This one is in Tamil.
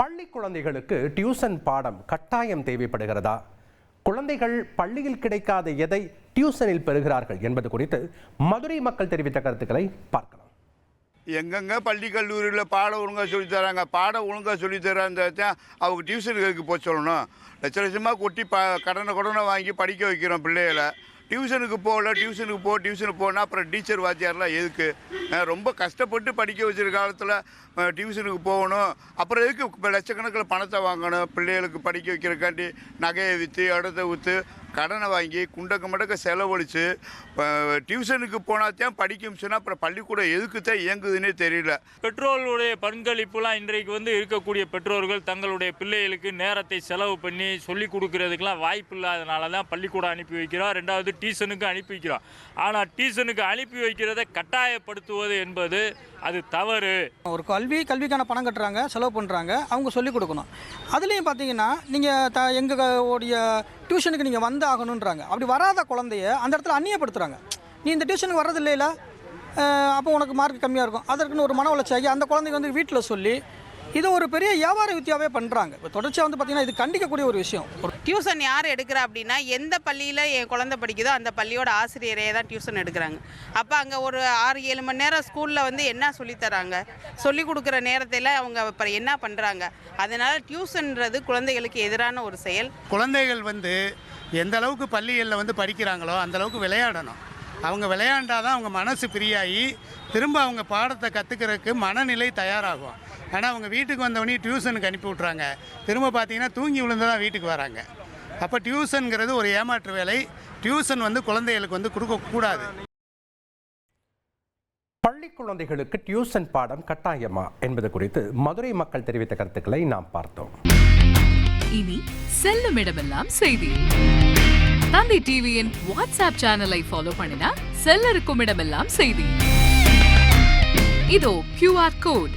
பள்ளி குழந்தைகளுக்கு டியூஷன் பாடம் கட்டாயம் தேவைப்படுகிறதா? குழந்தைகள் பள்ளியில் கிடைக்காத எதை டியூசனில் பெறுகிறார்கள் என்பது குறித்து மதுரை மக்கள் தெரிவித்த கருத்துக்களை பார்க்கலாம். எங்கெங்க பள்ளி கல்லூரியில் பாடம் ஒழுங்காக சொல்லித்தராங்க பாடம் ஒழுங்காக சொல்லி தராங்க அவங்க டியூஷனுக்கு போக சொல்லணும். லட்ச லட்சமாக கொட்டி ப கடனை கடனை வாங்கி படிக்க வைக்கிறோம் பிள்ளைகளை. டியூஷனுக்கு போகல டியூஷனுக்கு போ டியூஷனுக்கு போனால் அப்புறம் டீச்சர் வாத்தியார்லாம் எதுக்கு? ரொம்ப கஷ்டப்பட்டு படிக்க வச்சிருக்க காலத்தில் டியூஷனுக்கு போகணும். அப்புறம் எதுக்கு இப்போ லட்சக்கணக்கில் பணத்தை வாங்கணும்? பிள்ளைகளுக்கு படிக்க வைக்கிறக்காண்டி நகையை விற்று இடத்த விற்று கடனை வாங்கி குண்டக்க மடக்க செலவழித்து டியூஷனுக்கு போனாத்தான் படிக்கும். சொன்னால் அப்புறம் பள்ளிக்கூடம் எதுக்கு தான் இயங்குதுன்னே தெரியல. பெற்றோர்களுடைய பங்களிப்புலாம் இன்றைக்கு வந்து இருக்கக்கூடிய பெற்றோர்கள் தங்களுடைய பிள்ளைகளுக்கு நேரத்தை செலவு பண்ணி சொல்லி கொடுக்கறதுக்கெல்லாம் வாய்ப்பு இல்லாதனால தான் பள்ளிக்கூடம் அனுப்பி வைக்கிறோம். ரெண்டாவது டியூஷனுக்கு அனுப்பி வைக்கிறோம். ஆனால் டியூஷனுக்கு அனுப்பி வைக்கிறதை கட்டாயப்படுத்துவது என்பது அது தவறு. ஒரு கல்வி கல்விக்கான பணம் கட்டுறாங்க செலவு பண்ணுறாங்க அவங்க சொல்லிக் கொடுக்கணும். அதுலேயும் பார்த்தீங்கன்னா நீங்கள் த எங்களுடைய டியூஷனுக்கு நீங்கள் வந்து ஆகணுன்றாங்க அப்படி வராத குழந்தைய அந்த இடத்துல அந்நியப்படுத்துகிறாங்க நீ இந்த டியூஷனுக்கு வர்றது இல்லையில? அப்போ உனக்கு மார்க் கம்மியாக இருக்கும். அதற்குன்னு ஒரு மன உளைச்சாகி அந்த குழந்தைங்க வந்து வீட்டில் சொல்லி இது ஒரு பெரிய வியாபார வித்தியாவே பண்ணுறாங்க இப்போ தொடர்ச்சியாக வந்து பார்த்திங்கன்னா இது கண்டிக்கக்கூடிய ஒரு விஷயம். டியூஷன் யார் எடுக்கிறா அப்படின்னா எந்த பள்ளியில் என் குழந்தை படிக்குதோ அந்த பள்ளியோட ஆசிரியரே தான் டியூஷன் எடுக்கிறாங்க. அப்போ அங்கே ஒரு ஆறு ஏழு மணி நேரம் ஸ்கூலில் வந்து என்ன சொல்லித்தராங்க சொல்லி கொடுக்குற நேரத்தில் அவங்க இப்போ என்ன பண்ணுறாங்க அதனால் டியூஷன்ன்றது குழந்தைகளுக்கு எதிரான ஒரு செயல். குழந்தைகள் வந்து எந்த அளவுக்கு பள்ளிகளில் வந்து படிக்கிறாங்களோ அந்தளவுக்கு விளையாடணும். அவங்க விளையாண்டாதான் அவங்க மனசு ஃப்ரீயாகி திரும்ப அவங்க பாடத்தை கற்றுக்கிறதுக்கு மனநிலை தயாராகும். ஆனால் அவங்க வீட்டுக்கு வந்தவொடனே டியூஷனுக்கு அனுப்பி விட்றாங்க. திரும்ப பார்த்தீங்கன்னா தூங்கி விழுந்து தான் வீட்டுக்கு வராங்க. அப்போ டியூஷனுங்கிறது ஒரு ஏமாற்று வேலை. டியூஷன் வந்து குழந்தைகளுக்கு வந்து கொடுக்கக்கூடாது பள்ளி குழந்தைகளுக்கு டியூஷன் பாடம் கட்டாயமா என்பது குறித்து மதுரை மக்கள் தெரிவித்த கருத்துக்களை நாம் பார்த்தோம். இனி செல்லும் இடமெல்லாம் செய்தி. தந்தை டிவியின் வாட்ஸ்அப் சேனலை ஃபாலோ பண்ணினா செல்ல இருக்கும் இடமெல்லாம் செய்தி. இதோ கியூஆர் கோட்